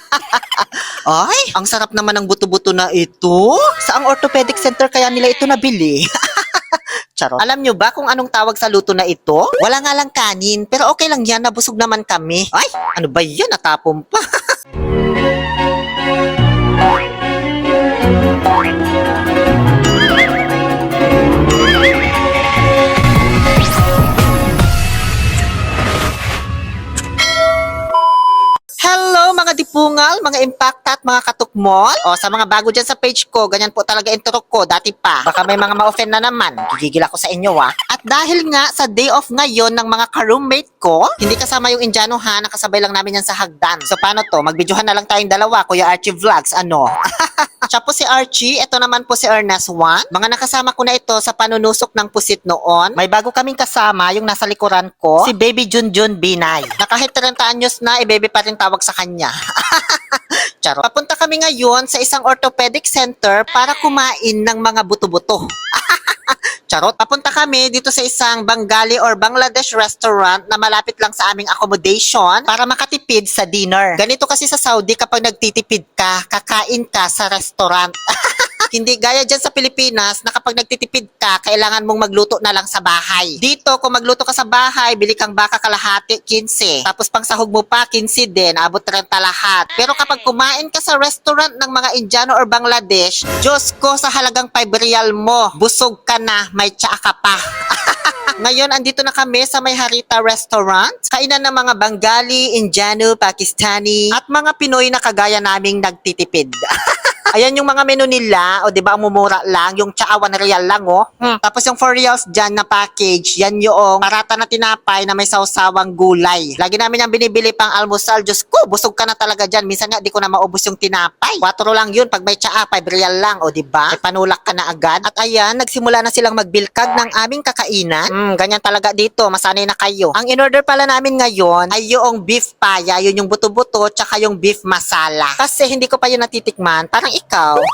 Ay, ang sarap naman ng buto-buto na ito. Saang orthopedic center kaya nila ito nabili? Charot. Alam nyo ba kung anong tawag sa luto na ito? Wala nga lang kanin, pero okay lang yan, nabusog naman kami. Ay, ano ba yan? Natapon pa. Hello mga impacta at mga katukmol. O sa mga bago dyan sa page ko, ganyan po talaga intro ko dati pa. Baka may mga ma-offend na naman. Gigigil ako sa inyo ah. At dahil nga sa day off ngayon ng mga ka-roommate ko, hindi kasama yung Indiano ha, nakasabay lang namin yan sa hagdan. So paano to? Magbidyohan na lang tayong dalawa, Kuya Archie Vlogs, ano? Siya po si Archie, ito naman po si Ernest Juan. Mga nakasama ko na ito sa panunusok ng pusit noon. May bago kaming kasama, yung nasa likuran ko, si Baby Junjun Binay. Na kahit 30 anyos na, eh baby pa rin tawag sa kanya. Charot. Papunta kami ngayon sa isang orthopedic center para kumain ng mga buto-buto. Charot. Papunta kami dito sa isang Bengali or Bangladesh restaurant na malapit lang sa aming accommodation para makatipid sa dinner. Ganito kasi sa Saudi kapag nagtitipid ka, kakain ka sa restaurant. Hindi gaya dyan sa Pilipinas na kapag nagtitipid ka, kailangan mong magluto na lang sa bahay. Dito, kung magluto ka sa bahay, bili kang baka kalahati, 15. Tapos pang sahog mo pa, 15 din, abot 30 lahat. Pero kapag kumain ka sa restaurant ng mga Indiano or Bangladesh, Diyos ko, sa halagang 5 real mo, busog ka na, may tsaa ka pa. Ngayon, andito na kami sa may Harita Restaurant. Kainan ng mga Bengali, Indiano, Pakistani, at mga Pinoy na kagaya naming nagtitipid. Ayan yung mga menu nila, o di ba, mumura lang, yung tsaa 1 real lang, oh. Hmm. Tapos yung 4 reals dyan na package, yan yung parata na tinapay na may sausawang gulay. Lagi namin yung binibili pang almusal, Diyos ko, busog ka na talaga dyan. Minsan nga, di ko na maubos yung tinapay. 4 lang yun, pag may tsaa, 5 real lang, o di ba? May panulak ka na agad. At ayan, nagsimula na silang magbilkag ng aming kakainan. Hmm, ganyan talaga dito, masanay na kayo. Ang in-order pala namin ngayon ay yung beef paya, yun yung buto-buto, tsaka yung beef masala. Kasi hindi ko pa yun natitikman, parang ikaw.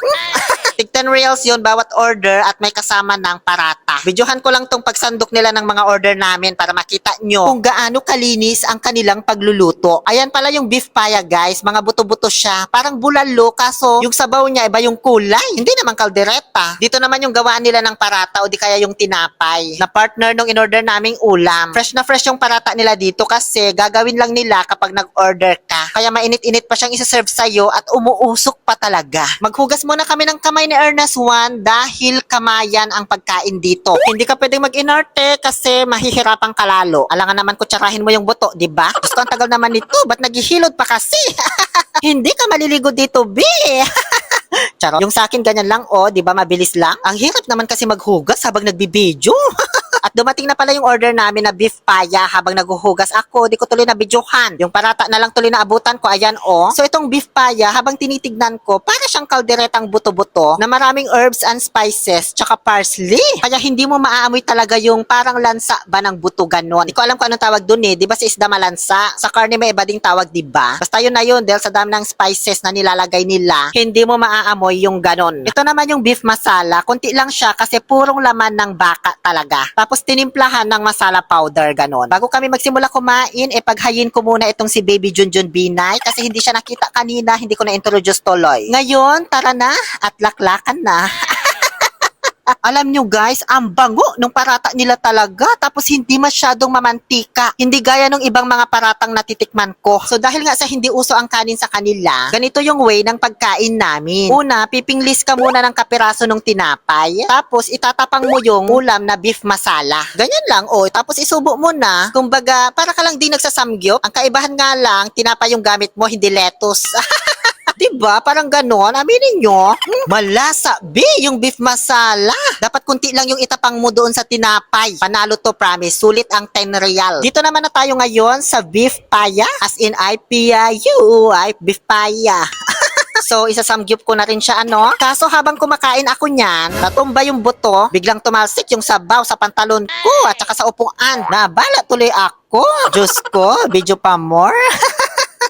Tig 10 reals yun bawat order at may kasama ng parata. Videohan ko lang tong pagsandok nila ng mga order namin para makita nyo kung gaano kalinis ang kanilang pagluluto. Ayan pala yung beef paya guys, mga buto-buto siya. Parang bulalo kaso yung sabaw niya iba yung kulay. Hindi naman kaldereta. Dito naman yung gawaan nila ng parata o di kaya yung tinapay na partner nung in-order naming ulam. Fresh na fresh yung parata nila dito kasi gagawin lang nila kapag nag-order ka. Kaya mainit-init pa siyang isa-serve sa'yo at umuusok pa talaga. Maghugas muna kami ng kamay ni Ernest Juan dahil kamayan ang pagkain dito. Hindi ka pwedeng mag-inarte kasi mahihirapan ka lalo. Alangan naman kutsarahin mo yung buto, di ba? Gusto ang tagal naman nito, ba't naghihilod pa kasi? Hindi ka maliligo dito, B. Charot. Yung sa akin ganyan lang, oh, di ba mabilis lang? Ang hirap naman kasi maghugas habang nagbibideo. At dumating na pala yung order namin na beef paya habang naghuhugas ako. Di ko tuloy na videohan. Yung parata na lang tuloy na abutan ko. Ayan oh. So itong beef paya habang tinitignan ko, para siyang kalderetang buto-buto na maraming herbs and spices tsaka parsley. Kaya hindi mo maaamoy talaga yung parang lansa ba ng buto ganon. Di ko alam kung anong tawag dun eh. Di ba sa isda malansa? Sa karne may iba ding tawag, di ba? Basta yun na yun dahil sa dami ng spices na nilalagay nila, hindi mo maaamoy yung ganon. Ito naman yung beef masala. Kunti lang siya kasi purong laman ng baka talaga. Tapos tinimplahan ng masala powder, ganon. Bago kami magsimula kumain, eh paghayin ko muna itong si Baby Junjun Binay kasi hindi siya nakita kanina, hindi ko na-introduce tuloy. Ngayon, tara na at laklakan na. Alam nyo guys, ang bango nung parata nila talaga tapos hindi masyadong mamantika. Hindi gaya nung ibang mga paratang natitikman ko. So dahil nga sa hindi uso ang kanin sa kanila, ganito yung way ng pagkain namin. Una, pipinglis ka muna ng kapiraso ng tinapay. Tapos itatapang mo yung ulam na beef masala. Ganyan lang, oh. Tapos isubo mo na. Kumbaga, para ka lang di nagsasamgyop. Ang kaibahan nga lang, tinapay yung gamit mo, hindi lettuce. Diba? Parang ganon. Aminin nyo. Hmm, Malasa. B, yung beef masala. Dapat kunti lang yung itapang mo doon sa tinapay. Panalo to, promise. Sulit ang 10 real. Dito naman na tayo ngayon sa beef paya. As in, I-P-I-U. I beef paya. So, isasamgyup ko na rin siya, ano? Kaso habang kumakain ako niyan, natumba yung buto, biglang tumalsik yung sabaw sa pantalon ko at saka sa upuan. Nabala tuloy ako. Diyos ko, video pa more.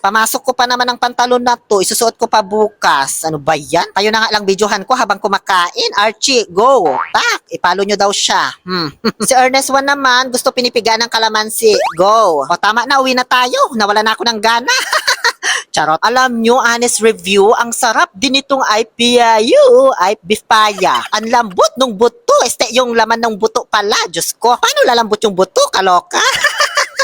Pamasok ko pa naman ang pantalon na to, isusuot ko pa bukas. Ano ba yan? Kayo na nga lang videohan ko habang kumakain. Archie, go! Tak! Ipalo nyo daw siya. Hmm. si Ernest Juan naman, gusto pinipigaan ng kalamansi. Go! O tama na, uwi na tayo. Nawala na ako ng gana. Charot. Alam nyo, honest review, ang sarap din itong IPIU, ay beef paya. Ang lambot nung buto. Este, yung laman ng buto pala. Diyos ko, paano lalambot yung buto? Kaloka?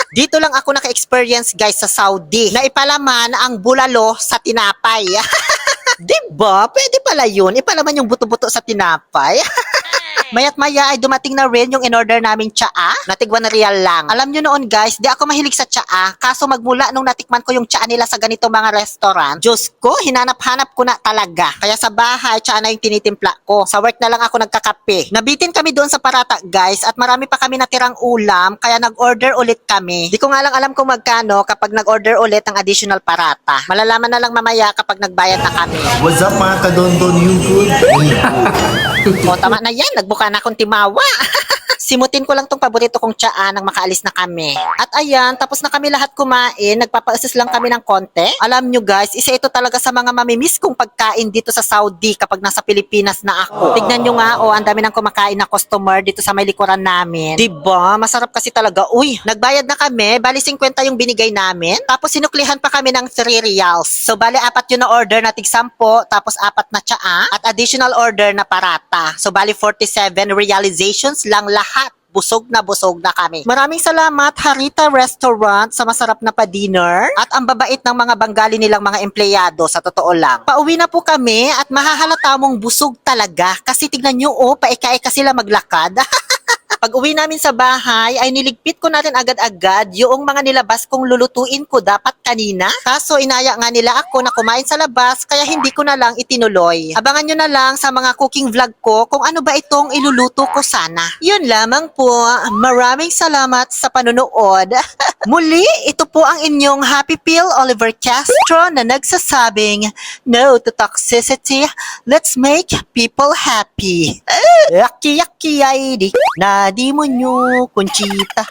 Dito lang ako naka-experience guys sa Saudi na ipalaman ang bulalo sa tinapay. diba? Pwede pala yun. Ipalaman yung buto-buto sa tinapay. Mayat maya ay dumating na rin yung in-order naming tsaa. Natigwan na real lang. Alam nyo noon guys, di ako mahilig sa tsaa. Kaso magmula nung natikman ko yung tsaa nila sa ganito mga restaurant, Diyos ko, hinanap-hanap ko na talaga. Kaya sa bahay, tsaa na yung tinitimpla ko. Sa work na lang ako nagkakape. Nabitin kami doon sa parata guys at marami pa kami natirang ulam kaya nag-order ulit kami. Di ko nga lang alam kung magkano kapag nag-order ulit ng additional parata. Malalaman na lang mamaya kapag nagbayad na kami. What's up mga kadondon YouTube? O tama na yan, nagbuka na akong timawa. Simutin ko lang tong paborito kong tsaa nang makaalis na kami. At ayan, tapos na kami lahat kumain, nagpapa-assist lang kami ng konti. Alam nyo guys, isa ito talaga sa mga mamimiss kong pagkain dito sa Saudi kapag nasa Pilipinas na ako. Tignan nyo nga, oh, ang dami ng kumakain na customer dito sa may likuran namin. Diba? Masarap kasi talaga. Uy, nagbayad na kami, bali 50 yung binigay namin. Tapos sinuklihan pa kami ng 3 reals. So bali apat yun na order na tig 10, tapos apat na tsaa, at additional order na parata. So bali 47 realizations lang lahat busog na busog na kami. Maraming salamat Harita Restaurant sa masarap na pa-dinner at ang babait ng mga Bengali nilang mga empleyado sa totoo lang. Pauwi na po kami at mahahalata mong busog talaga kasi tignan nyo oh, paika-ika sila maglakad. Pag uwi namin sa bahay, ay niligpit ko na rin agad-agad yung mga nilabas kong lulutuin ko dapat kanina. Kaso inaya nga nila ako na kumain sa labas kaya hindi ko na lang itinuloy. Abangan nyo na lang sa mga cooking vlog ko kung ano ba itong iluluto ko sana. Yun lamang po. Maraming salamat sa panonood. Muli, ito po ang inyong Happy Pill Oliver Castro na nagsasabing no to toxicity. Let's make people happy. Yaki yaki ay di na di mo nyo, Conchita.